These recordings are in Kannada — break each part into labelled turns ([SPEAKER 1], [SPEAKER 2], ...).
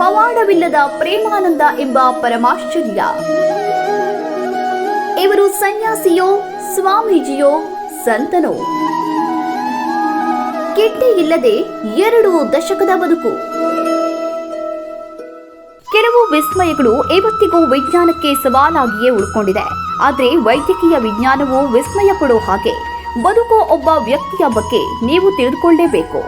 [SPEAKER 1] ಪವಾಡವಿಲ್ಲದ ಪ್ರೇಮಾನಂದ ಎಂಬ ಪರಮಾಶ್ಚರ್ಯ. ಇವರು ಸನ್ಯಾಸಿಯೋ, ಸ್ವಾಮೀಜಿಯೋ, ಸಂತನೋ. ಕಿಟ್ಟಿ ಇಲ್ಲದೆ ಎರಡು ದಶಕದ ಬದುಕು. ಕೆಲವು ವಿಸ್ಮಯಗಳು ಇವತ್ತಿಗೂ ವಿಜ್ಞಾನಕ್ಕೆ ಸವಾಲಾಗಿಯೇ ಉಳ್ಕೊಂಡಿದೆ. ಆದರೆ ವೈದ್ಯಕೀಯ ವಿಜ್ಞಾನವು ವಿಸ್ಮಯ ಪಡೋ ಹಾಗೆ. ಬದುಕು ಒಬ್ಬ ವ್ಯಕ್ತಿಯ ಬಗ್ಗೆ ನೀವು ತಿಳಿದುಕೊಳ್ಳೇಬೇಕು.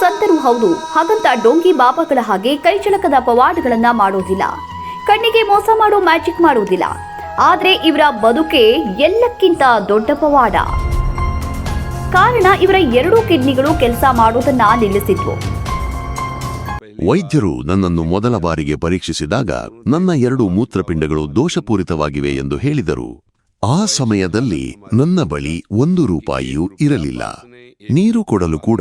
[SPEAKER 1] ಸಂತರು ಹೌದು. ಹಾಗಂತ ಡೋಂಗಿ ಬಾಬಾಗಳ ಹಾಗೆ ಕೈಚಳಕದ ಪವಾಡಗಳನ್ನ ಮಾಡೋದಿಲ್ಲ. ಕಣ್ಣಿಗೆ ಮೋಸ ಮಾಡೋ ಮ್ಯಾಜಿಕ್ ಮಾಡೋದಿಲ್ಲ. ಆದ್ರೆ ಇವರ ಬದುಕೆ ಎಲ್ಲಕ್ಕಿಂತ ದೊಡ್ಡ ಪವಾಡ. ಕಾರಣ ಇವರ ಎರಡೂ ಕಿಡ್ನಿಗಳು ಕೆಲಸ ಮಾಡೋದನ್ನ ನಿಲ್ಲಿಸಿದ್ವು.
[SPEAKER 2] ವೈದ್ಯರು ನನ್ನನ್ನು ಮೊದಲ ಬಾರಿಗೆ ಪರೀಕ್ಷಿಸಿದಾಗ ನನ್ನ ಎರಡು ಮೂತ್ರಪಿಂಡಗಳು ದೋಷಪೂರಿತವಾಗಿವೆ ಎಂದು ಹೇಳಿದರು. ಆ ಸಮಯದಲ್ಲಿ ನನ್ನ ಬಳಿ ಒಂದು ರೂಪಾಯಿಯೂ ಇರಲಿಲ್ಲ. ನೀರು ಕೊಡಲು ಕೂಡ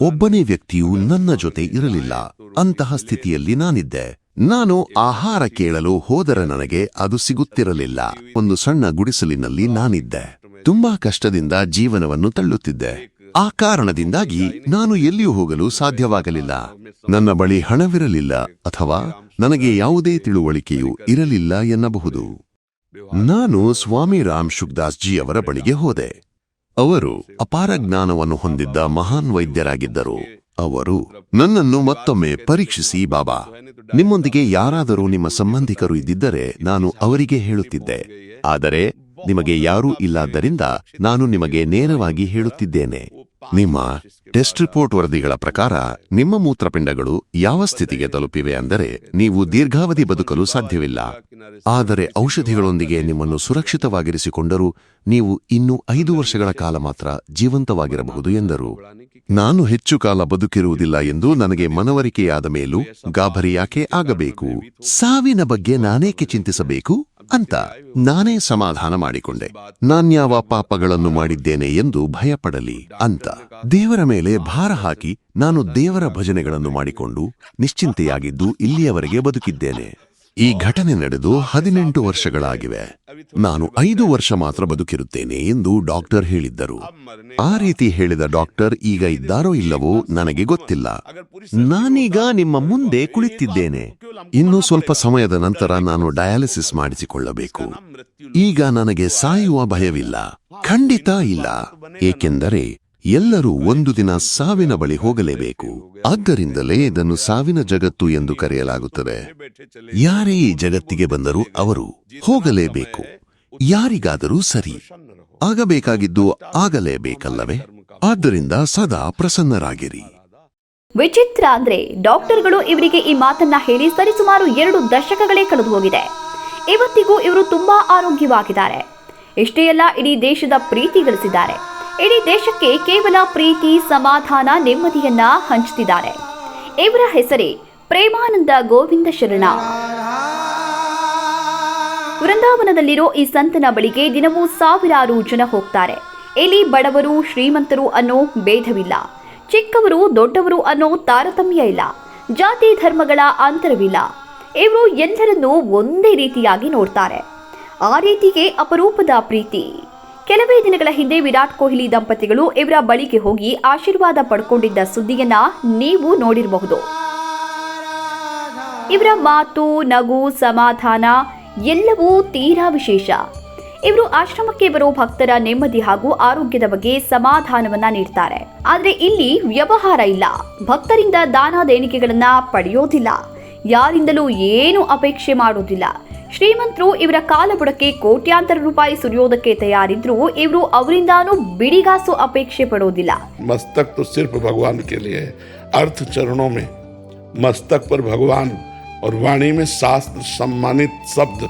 [SPEAKER 2] ಒಬ್ಬನೇ ವ್ಯಕ್ತಿಯೂ ನನ್ನ ಜೊತೆ ಇರಲಿಲ್ಲ. ಅಂತಹ ಸ್ಥಿತಿಯಲ್ಲಿ ನಾನಿದ್ದೆ. ನಾನು ಆಹಾರ ಕೇಳಲು ಹೋದರೆ ನನಗೆ ಅದು ಸಿಗುತ್ತಿರಲಿಲ್ಲ. ಒಂದು ಸಣ್ಣ ಗುಡಿಸಲಿನಲ್ಲಿ ನಾನಿದ್ದೆ. ತುಂಬಾ ಕಷ್ಟದಿಂದ ಜೀವನವನ್ನು ತಳ್ಳುತ್ತಿದ್ದೆ. ಆ ಕಾರಣದಿಂದಾಗಿ ನಾನು ಎಲ್ಲಿಯೂ ಹೋಗಲು ಸಾಧ್ಯವಾಗಲಿಲ್ಲ. ನನ್ನ ಬಳಿ ಹಣವಿರಲಿಲ್ಲ ಅಥವಾ ನನಗೆ ಯಾವುದೇ ತಿಳುವಳಿಕೆಯೂ ಇರಲಿಲ್ಲ ಎನ್ನಬಹುದು. ನಾನು ಸ್ವಾಮಿ ರಾಮ್ ಶುಕ್ದಾಸ್ ಜಿ ಅವರ ಬಳಿಗೆ ಹೋದೆ. ಅವರು ಅಪಾರ ಜ್ಞಾನವನ್ನು ಹೊಂದಿದ್ದ ಮಹಾನ್ ವೈದ್ಯರಾಗಿದ್ದರು. ಅವರು ನನ್ನನ್ನು ಮತ್ತೊಮ್ಮೆ ಪರೀಕ್ಷಿಸಿ, ಬಾಬಾ, ನಿಮ್ಮೊಂದಿಗೆ ಯಾರಾದರೂ ನಿಮ್ಮ ಸಂಬಂಧಿಕರು ಇದ್ದಿದ್ದರೆ ನಾನು ಅವರಿಗೆ ಹೇಳುತ್ತಿದ್ದೆ. ಆದರೆ ನಿಮಗೆ ಯಾರೂ ಇಲ್ಲಾದ್ದರಿಂದ ನಾನು ನಿಮಗೆ ನೇರವಾಗಿ ಹೇಳುತ್ತಿದ್ದೇನೆ. ನಿಮ್ಮ ಟೆಸ್ಟ್ ರಿಪೋರ್ಟ್ ವರದಿಗಳ ಪ್ರಕಾರ ನಿಮ್ಮ ಮೂತ್ರಪಿಂಡಗಳು ಯಾವ ಸ್ಥಿತಿಗೆ ತಲುಪಿವೆ ಅಂದರೆ ನೀವು ದೀರ್ಘಾವಧಿ ಬದುಕಲು ಸಾಧ್ಯವಿಲ್ಲ. ಆದರೆ ಔಷಧಿಗಳೊಂದಿಗೆ ನಿಮ್ಮನ್ನು ಸುರಕ್ಷಿತವಾಗಿರಿಸಿಕೊಂಡರೂ ನೀವು ಇನ್ನೂ ಐದು ವರ್ಷಗಳ ಕಾಲ ಮಾತ್ರ ಜೀವಂತವಾಗಿರಬಹುದು ಎಂದರು. ನಾನು ಹೆಚ್ಚು ಕಾಲ ಬದುಕಿರುವುದಿಲ್ಲ ಎಂದು ನನಗೆ ಮನವರಿಕೆಯಾದ ಮೇಲೂ ಗಾಬರಿಯಾಕೆ ಆಗಬೇಕು? ಸಾವಿನ ಬಗ್ಗೆ ನಾನೇಕೆ ಚಿಂತಿಸಬೇಕು? ಅಂತ ನಾನೇ ಸಮಾಧಾನ ಮಾಡಿಕೊಂಡೆ. ನಾನ್ಯಾವ ಪಾಪಗಳನ್ನು ಮಾಡಿದ್ದೇನೆ ಎಂದು ಭಯಪಡಲಿ ಅಂತ. ದೇವರ ಮೇಲೆ ಭಾರ ಹಾಕಿ ನಾನು ದೇವರ ಭಜನೆಗಳನ್ನು ಮಾಡಿಕೊಂಡು ನಿಶ್ಚಿಂತೆಯಾಗಿದ್ದು ಇಲ್ಲಿಯವರೆಗೆ ಬದುಕಿದ್ದೇನೆ. ಈ ಘಟನೆ ನಡೆದು ಹದಿನೆಂಟು ವರ್ಷಗಳಾಗಿವೆ. ನಾನು ಐದು ವರ್ಷ ಮಾತ್ರ ಬದುಕಿರುತ್ತೇನೆ ಎಂದು ಡಾಕ್ಟರ್ ಹೇಳಿದ್ದರು. ಆ ರೀತಿ ಹೇಳಿದ ಡಾಕ್ಟರ್ ಈಗ ಇದ್ದಾರೋ ಇಲ್ಲವೋ ನನಗೆ ಗೊತ್ತಿಲ್ಲ. ನಾನೀಗ ನಿಮ್ಮ ಮುಂದೆ ಕುಳಿತಿದ್ದೇನೆ. ಇನ್ನು ಸ್ವಲ್ಪ ಸಮಯದ ನಂತರ ನಾನು ಡಯಾಲಿಸಿಸ್ ಮಾಡಿಸಿಕೊಳ್ಳಬೇಕು. ಈಗ ನನಗೆ ಸಾಯುವ ಭಯವಿಲ್ಲ. ಖಂಡಿತ ಇಲ್ಲ. ಏಕೆಂದರೆ ಎಲ್ಲರೂ ಒಂದು ದಿನ ಸಾವಿನ ಬಳಿ ಹೋಗಲೇಬೇಕು. ಆದ್ದರಿಂದಲೇ ಇದನ್ನು ಸಾವಿನ ಜಗತ್ತು ಎಂದು ಕರೆಯಲಾಗುತ್ತದೆ. ಯಾರೇ ಈ ಜಗತ್ತಿಗೆ ಬಂದರೂ ಅವರು ಹೋಗಲೇಬೇಕು. ಯಾರಿಗಾದರೂ ಸರಿ. ಆಗಬೇಕಾಗಿದ್ದು ಆಗಲೇಬೇಕಲ್ಲವೇ? ಆದ್ದರಿಂದ ಸದಾ ಪ್ರಸನ್ನರಾಗಿರಿ.
[SPEAKER 1] ವಿಚಿತ್ರ ಅಂದ್ರೆ ಡಾಕ್ಟರ್ಗಳು ಇವರಿಗೆ ಈ ಮಾತನ್ನ ಹೇಳಿ ಸರಿಸುಮಾರು ಎರಡು ದಶಕಗಳೇ ಕಳೆದು ಹೋಗಿದೆ ಇವತ್ತಿಗೂ ಇವರು ತುಂಬಾ ಆರೋಗ್ಯವಾಗಿದ್ದಾರೆ. ಇಷ್ಟೇ ಅಲ್ಲ, ಇಡೀ ದೇಶದ ಪ್ರೀತಿ ಗಳಿಸಿದ್ದಾರೆ. ಇಡೀ ದೇಶಕ್ಕೆ ಕೇವಲ ಪ್ರೀತಿ, ಸಮಾಧಾನ, ನೆಮ್ಮದಿಯನ್ನ ಹಂಚುತ್ತಿದ್ದಾರೆ ಇವರ ಹೆಸರೇ ಪ್ರೇಮಾನಂದ ಗೋವಿಂದ ಶರಣ. ವೃಂದಾವನದಲ್ಲಿರೋ ಈ ಸಂತನ ಬಳಿಗೆ ದಿನವೂ ಸಾವಿರಾರು ಜನ ಹೋಗ್ತಾರೆ. ಇಲ್ಲಿ ಬಡವರು, ಶ್ರೀಮಂತರು ಅನ್ನೋ ಭೇದವಿಲ್ಲ. ಚಿಕ್ಕವರು, ದೊಡ್ಡವರು ಅನ್ನೋ ತಾರತಮ್ಯ ಇಲ್ಲ. ಜಾತಿ ಧರ್ಮಗಳ ಅಂತರವಿಲ್ಲ. ಇವರು ಎಲ್ಲರನ್ನೂ ಒಂದೇ ರೀತಿಯಾಗಿ ನೋಡ್ತಾರೆ. ಆ ರೀತಿಗೆ ಅಪರೂಪದ ಪ್ರೀತಿ. ಕೆಲವೇ ದಿನಗಳ ಹಿಂದೆ ವಿರಾಟ್ ಕೊಹ್ಲಿ ದಂಪತಿಗಳು ಇವರ ಬಳಿಗೆ ಹೋಗಿ ಆಶೀರ್ವಾದ ಪಡ್ಕೊಂಡಿದ್ದ ಸುದ್ದಿಯನ್ನ ನೀವು ನೋಡಿರಬಹುದು. ಇವರ ಮಾತು, ನಗು, ಸಮಾಧಾನ ಎಲ್ಲವೂ ತೀರಾ ವಿಶೇಷ. ಇವರು ಆಶ್ರಮಕ್ಕೆ ಬರೋ ಭಕ್ತರ ನೆಮ್ಮದಿ ಹಾಗೂ ಆರೋಗ್ಯದ ಬಗ್ಗೆ ಸಮಾಧಾನವನ್ನ ನೀಡ್ತಾರೆ. ಆದರೆ ಇಲ್ಲಿ ವ್ಯವಹಾರ ಇಲ್ಲ. ಭಕ್ತರಿಂದ ದಾನ ದೇಣಿಗೆಗಳನ್ನ ಪಡೆಯೋದಿಲ್ಲ. ಯಾರಿಂದಲೂ ಏನು ಅಪೇಕ್ಷೆ ಮಾಡೋದಿಲ್ಲ. ಶ್ರೀಮಂತರು ಇವರ ಕಾಲಬುಡಕ್ಕೆ ಕೋಟ್ಯಾಂತರ ರೂಪಾಯಿ ಸುರಿಯೋದಕ್ಕೆ ತಯಾರಿದ್ರು ಇವರು ಅವರಿಂದಾನು ಬಿಡಿಗಾಸು ಅಪೇಕ್ಷೆ ಪಡೋದಿಲ್ಲ
[SPEAKER 3] मस्तक तो सिर्फ भगवान के लिए है अर्थ चरणों में मस्तक पर भगवान और वाणी में शास्त्र सम्मानित शब्द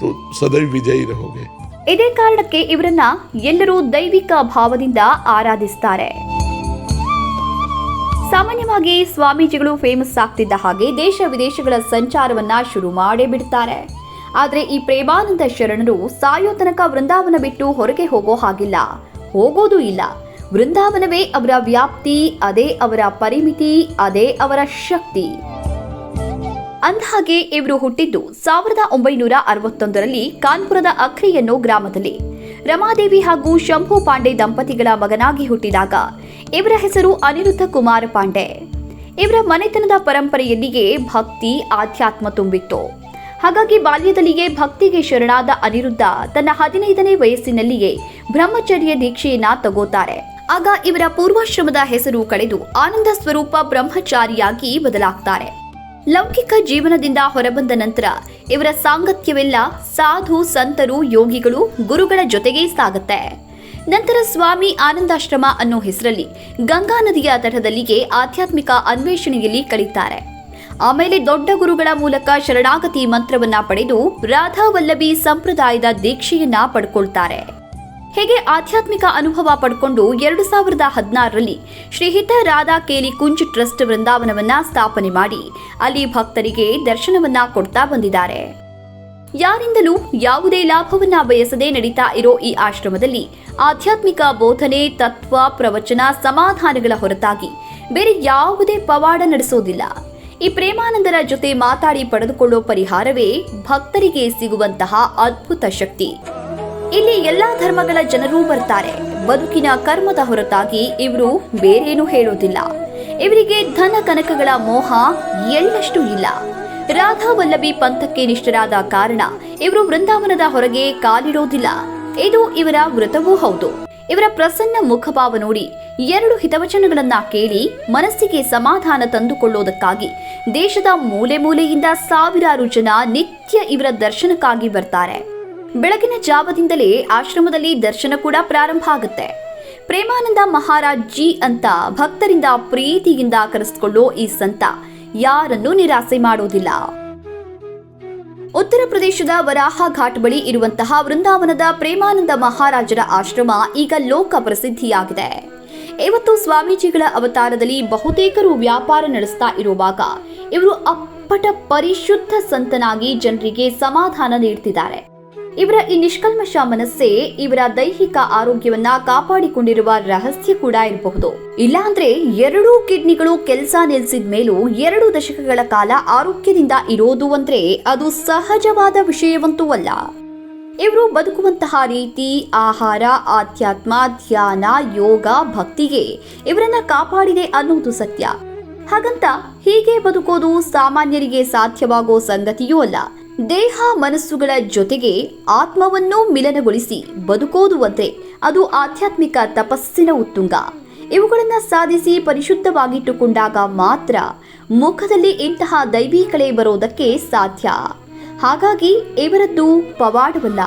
[SPEAKER 3] तो सदैव विजयी रहोगे
[SPEAKER 1] ಇದೇ ಕಾರಣಕ್ಕೆ ಇವರನ್ನ ಎಲ್ಲರೂ ದೈವಿಕ ಭಾವದಿಂದ ಆರಾಧಿಸ್ತಾರೆ ಸಾಮಾನ್ಯವಾಗಿ ಸ್ವಾಮೀಜಿಗಳು ಫೇಮಸ್ ಆಗ್ತಿದ್ದ ಹಾಗೆ ದೇಶ ವಿದೇಶಗಳ ಸಂಚಾರವನ್ನ ಶುರು ಮಾಡೇ ಬಿಡ್ತಾರೆ ಆದ್ರೆ ಈ ಪ್ರೇಮಾನಂದ ಶರಣರು ಸಾಯೋ ತನಕ ವೃಂದಾವನ ಬಿಟ್ಟು ಹೊರಗೆ ಹೋಗೋ ಹಾಗಿಲ್ಲ. ಹೋಗೋದೂ ಇಲ್ಲ. ವೃಂದಾವನವೇ ಅವರ ವ್ಯಾಪ್ತಿ, ಅದೇ ಅವರ ಪರಿಮಿತಿ, ಅದೇ ಅವರ ಶಕ್ತಿ. ಅಂದಹಾಗೆ ಇವರು ಹುಟ್ಟಿದ್ದು ಸಾವಿರದ ಒಂಬೈನೂರ ಅರವತ್ತೊಂದರಲ್ಲಿ ಕಾನ್ಪುರದ ಅಖ್ರಿ ಅನ್ನೋ ಗ್ರಾಮದಲ್ಲಿ. ರಮಾದೇವಿ ಹಾಗೂ ಶಂಭು ಪಾಂಡೆ ದಂಪತಿಗಳ ಮಗನಾಗಿ ಹುಟ್ಟಿದಾಗ ಇವರ ಹೆಸರು ಅನಿರುದ್ಧ ಕುಮಾರ ಪಾಂಡೆ. ಇವರ ಮನೆತನದ ಪರಂಪರೆಯಲ್ಲಿಯೇ ಭಕ್ತಿ, ಆಧ್ಯಾತ್ಮ ತುಂಬಿತ್ತು. ಹಾಗಾಗಿ ಬಾಲ್ಯದಲ್ಲಿಯೇ ಭಕ್ತಿಗೆ ಶರಣಾದ ಅನಿರುದ್ಧ ತನ್ನ ಹದಿನೈದನೇ ವಯಸ್ಸಿನಲ್ಲಿಯೇ ಬ್ರಹ್ಮಚರ್ಯ ದೀಕ್ಷೆಯನ್ನ ತಗೋತಾರೆ. ಆಗ ಇವರ ಪೂರ್ವಾಶ್ರಮದ ಹೆಸರು ಕಳೆದು ಆನಂದ ಸ್ವರೂಪ ಬ್ರಹ್ಮಚಾರಿಯಾಗಿ ಬದಲಾಗ್ತಾರೆ. ಲೌಕಿಕ ಜೀವನದಿಂದ ಹೊರಬಂದ ನಂತರ ಇವರ ಸಾಂಗತ್ಯವೆಲ್ಲ ಸಾಧು, ಸಂತರು, ಯೋಗಿಗಳು ಗುರುಗಳ ಜೊತೆಗೇ ಸಾಗುತ್ತೆ. ನಂತರ ಸ್ವಾಮಿ ಆನಂದಾಶ್ರಮ ಅನ್ನೋ ಹೆಸರಲ್ಲಿ ಗಂಗಾ ನದಿಯ ತಟದಲ್ಲಿಗೆ ಆಧ್ಯಾತ್ಮಿಕ ಅನ್ವೇಷಣೆಯಲ್ಲಿ ಕಳೀತಾರೆ. ಆಮೇಲೆ ದೊಡ್ಡ ಗುರುಗಳ ಮೂಲಕ ಶರಣಾಗತಿ ಮಂತ್ರವನ್ನ ಪಡೆದು ರಾಧಾವಲ್ಲಭಿ ಸಂಪ್ರದಾಯದ ದೀಕ್ಷೆಯನ್ನ ಪಡ್ಕೊಳ್ತಾರೆ. ಹೇಗೆ ಆಧ್ಯಾತ್ಮಿಕ ಅನುಭವ ಪಡ್ಕೊಂಡು ಎರಡು ಸಾವಿರದ ಹದಿನಾರರಲ್ಲಿ ಶ್ರೀಹಿತ ರಾಧಾ ಕೇಲಿ ಕುಂಜ್ ಟ್ರಸ್ಟ್ ವೃಂದಾವನವನ್ನ ಸ್ಥಾಪನೆ ಮಾಡಿ, ಅಲ್ಲಿ ಭಕ್ತರಿಗೆ ದರ್ಶನವನ್ನ ಕೊಡ್ತಾ ಬಂದಿದ್ದಾರೆ. ಯಾರಿಂದಲೂ ಯಾವುದೇ ಲಾಭವನ್ನ ಬಯಸದೆ ನಡೀತಾ ಇರೋ ಈ ಆಶ್ರಮದಲ್ಲಿ ಆಧ್ಯಾತ್ಮಿಕ ಬೋಧನೆ, ತತ್ವ, ಪ್ರವಚನ, ಸಮಾಧಾನಗಳ ಹೊರತಾಗಿ ಬೇರೆ ಯಾವುದೇ ಪವಾಡ ನಡೆಸೋದಿಲ್ಲ. ಈ ಪ್ರೇಮಾನಂದರ ಜೊತೆ ಮಾತಾಡಿ ಪಡೆದುಕೊಳ್ಳೋ ಪರಿಹಾರವೇ ಭಕ್ತರಿಗೆ ಸಿಗುವಂತಹ ಅದ್ಭುತ ಶಕ್ತಿ. ಇಲ್ಲಿ ಎಲ್ಲಾ ಧರ್ಮಗಳ ಜನರೂ ಬರ್ತಾರೆ. ಬದುಕಿನ ಕರ್ಮದ ಹೊರತಾಗಿ ಇವರು ಬೇರೇನೂ ಹೇಳೋದಿಲ್ಲ. ಇವರಿಗೆ ಧನ ಕನಕಗಳ ಮೋಹ ಎಳ್ಳಷ್ಟು ಇಲ್ಲ. ರಾಧಾ ವಲ್ಲಭಿ ಪಂಥಕ್ಕೆ ನಿಷ್ಠರಾದ ಕಾರಣ ಇವರು ವೃಂದಾವನದ ಹೊರಗೆ ಕಾಲಿಡೋದಿಲ್ಲ. ಇದು ಇವರ ವ್ರತವೂ ಹೌದು. ಇವರ ಪ್ರಸನ್ನ ಮುಖಭಾವ ನೋಡಿ ಎರಡು ಹಿತವಚನಗಳನ್ನ ಕೇಳಿ ಮನಸ್ಸಿಗೆ ಸಮಾಧಾನ ತಂದುಕೊಳ್ಳೋದಕ್ಕಾಗಿ ದೇಶದ ಮೂಲೆ ಮೂಲೆಯಿಂದ ಸಾವಿರಾರು ಜನ ನಿತ್ಯ ಇವರ ದರ್ಶನಕ್ಕಾಗಿ ಬರ್ತಾರೆ. ಬೆಳಗಿನ ಜಾವದಿಂದಲೇ ಆಶ್ರಮದಲ್ಲಿ ದರ್ಶನ ಕೂಡ ಪ್ರಾರಂಭ ಆಗುತ್ತೆ. ಪ್ರೇಮಾನಂದ ಮಹಾರಾಜ್ ಜಿ ಅಂತ ಭಕ್ತರಿಂದ ಪ್ರೀತಿಯಿಂದ ಕರೆಸಿಕೊಳ್ಳೋ ಈ ಸಂತ ಯಾರನ್ನೂ ನಿರಾಸೆ ಮಾಡೋದಿಲ್ಲ. ಉತ್ತರ ಪ್ರದೇಶದ ವರಾಹ ಘಾಟ್ ಬಳಿ ಇರುವಂತಹ ವೃಂದಾವನದ ಪ್ರೇಮಾನಂದ ಮಹಾರಾಜರ ಆಶ್ರಮ ಈಗ ಲೋಕ ಪ್ರಸಿದ್ಧಿಯಾಗಿದೆ. ಇವತ್ತು ಸ್ವಾಮೀಜಿಗಳ ಅವತಾರದಲ್ಲಿ ಬಹುತೇಕರು ವ್ಯಾಪಾರ ನಡೆಸ್ತಾ ಇರುವಾಗ ಇವರು ಅಪ್ಪಟ ಪರಿಶುದ್ಧ ಸಂತನಾಗಿ ಜನರಿಗೆ ಸಮಾಧಾನ ನೀಡ್ತಿದ್ದಾರೆ. ಇವರ ಈ ನಿಷ್ಕಲ್ಮಶ ಮನಸ್ಸೇ ಇವರ ದೈಹಿಕ ಆರೋಗ್ಯವನ್ನ ಕಾಪಾಡಿಕೊಂಡಿರುವ ರಹಸ್ಯ ಕೂಡ ಇರಬಹುದು. ಇಲ್ಲಾಂದ್ರೆ ಎರಡೂ ಕಿಡ್ನಿಗಳು ಕೆಲಸ ನಿಲ್ಸಿದ ಮೇಲೂ ಎರಡು ದಶಕಗಳ ಕಾಲ ಆರೋಗ್ಯದಿಂದ ಇರೋದು ಅಂದ್ರೆ ಅದು ಸಹಜವಾದ ವಿಷಯವಂತೂ ಅಲ್ಲ. ಇವರು ಬದುಕುವಂತಹ ರೀತಿ, ಆಹಾರ, ಆಧ್ಯಾತ್ಮ, ಧ್ಯಾನ, ಯೋಗ, ಭಕ್ತಿಗೆ ಇವರನ್ನ ಕಾಪಾಡಿದೆ ಅನ್ನೋದು ಸತ್ಯ. ಹಾಗಂತ ಹೀಗೆ ಬದುಕೋದು ಸಾಮಾನ್ಯರಿಗೆ ಸಾಧ್ಯವಾಗೋ ಸಂಗತಿಯೂ ಅಲ್ಲ. ದೇಹ ಮನಸ್ಸುಗಳ ಜೊತೆಗೆ ಆತ್ಮವನ್ನು ಮಿಲನಗೊಳಿಸಿ ಬದುಕೋದು ಅದು ಆಧ್ಯಾತ್ಮಿಕ ತಪಸ್ಸಿನ ಉತ್ತುಂಗ. ಇವುಗಳನ್ನು ಸಾಧಿಸಿ ಪರಿಶುದ್ಧವಾಗಿಟ್ಟುಕೊಂಡಾಗ ಮಾತ್ರ ಮುಖದಲ್ಲಿ ಇಂತಹ ದೈವಿ ಕಳೆ ಬರೋದಕ್ಕೆ ಸಾಧ್ಯ. ಹಾಗಾಗಿ ಇವರದ್ದು ಪವಾಡವಲ್ಲ.